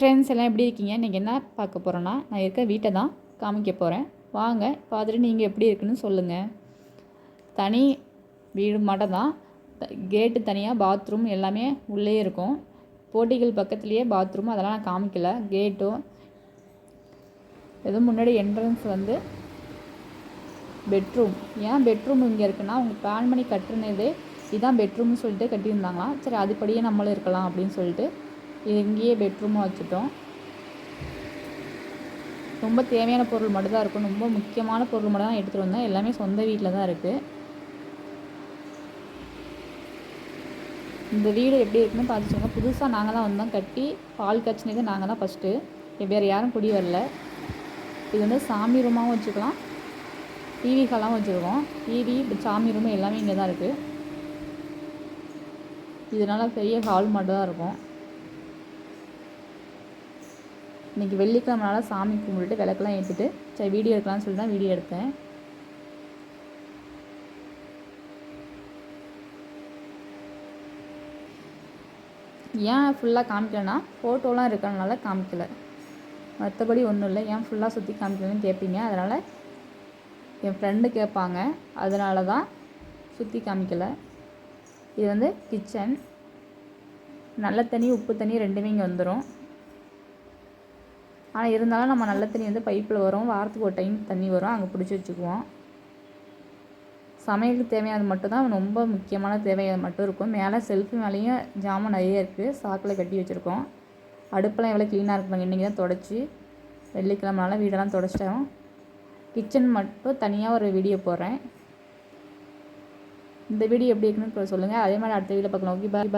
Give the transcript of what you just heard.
Friends எல்லாம் எப்படி இருக்கீங்க? இன்றைக்கி என்ன பார்க்க போகிறோன்னா நான் இருக்க வீட்டை தான் காமிக்க போகிறேன் வாங்க பார்த்துட்டு நீங்கள் எப்படி இருக்குன்னு சொல்லுங்கள் தனி வீடு மட்டும் தான். கேட்டு தனியாக பாத்ரூம் எல்லாமே உள்ளே இருக்கும். போட்டிகள் பக்கத்துலேயே பாத்ரூம் அதெல்லாம் நான் காமிக்கல. கேட்டும் எதுவும் முன்னாடி என்ட்ரன்ஸ் வந்து பெட்ரூம் ஏன் பெட்ரூம் இங்கே இருக்குன்னா அவங்க பிளான் பண்ணி கட்டுனதே இதுதான் பெட்ரூம்னு சொல்லிட்டு கட்டியிருந்தாங்களாம். சரி அதுபடியே நம்மளும் இருக்கலாம் அப்படின்னு சொல்லிட்டு இது இங்கேயே பெட்ரூமாக வச்சுட்டோம். ரொம்ப தேவையான பொருள் மட்டும் தான் இருக்கும். ரொம்ப முக்கியமான பொருள் மட்டும் தான் எடுத்துகிட்டு வந்தேன். எல்லாமே சொந்த வீட்டில் தான் இருக்குது இந்த வீடு எப்படி இருக்குன்னு பார்த்துச்சோங்க புதுசாக நாங்கள் தான் வந்தோம். கட்டி பால் காய்ச்சினது நாங்கள் தான் ஃபஸ்ட்டு வேறு யாரும் குடி வரல. இது வந்து சாமி ரூமாகவும் வச்சுக்கலாம். டிவி ஹாலாகவும் வச்சுருக்கோம். டிவி சாமி ரூம் எல்லாமே இங்கே தான் இருக்குது இதனால் பெரிய ஹால் மட்டும் தான் இருக்கும். இன்றைக்கி வெள்ளிக்கிழமனால சாமி கும்பிட்டுட்டு விளக்கெல்லாம் ஏற்றிட்டு சரி வீடியோ எடுக்கலாம்னு சொல்லி தான் வீடியோ எடுத்தேன். ஏன் ஃபுல்லாக காமிக்கலன்னா ஃபோட்டோலாம் இருக்கிறனால காமிக்கல. மற்றபடி ஒன்றும் இல்லை. ஏன் ஃபுல்லாக சுற்றி காமிக்கலன்னு கேட்பீங்க. அதனால் என் ஃப்ரெண்டு கேட்பாங்க. அதனால தான் சுற்றி காமிக்கலை. இது வந்து கிச்சன் நல்ல தண்ணி உப்பு தண்ணி ரெண்டுமே இங்கே வந்துடும் ஆனால் இருந்தாலும் நம்ம நல்ல தண்ணி வந்து பைப்பில் வரும். வாரத்துக்கு ஒரு டைம் தண்ணி வரும். அங்கே பிடிச்சி வச்சுக்குவோம். சமையலுக்கு தேவையானது மட்டும்தான். ரொம்ப முக்கியமான தேவையானது மட்டும் இருக்கும். மேலே செல்ஃபி மேலேயும் ஜாமான் நிறைய இருக்குது சாக்கில் கட்டி வச்சுருக்கோம். அடுப்பெல்லாம் எவ்வளோ க்ளீனாக இருக்கும் இன்றைக்கி தான் தொடச்சி. வெள்ளிக்கிழமனால வீடெல்லாம் தொடச்சிட்டோம். கிச்சன் மட்டும் தனியாக ஒரு வீடியோ போடுறேன். இந்த வீடியோ எப்படி இருக்குன்னு சொல்லுங்கள் அதே மாதிரி அடுத்த வீடியோ பார்க்கலாம். Okay bye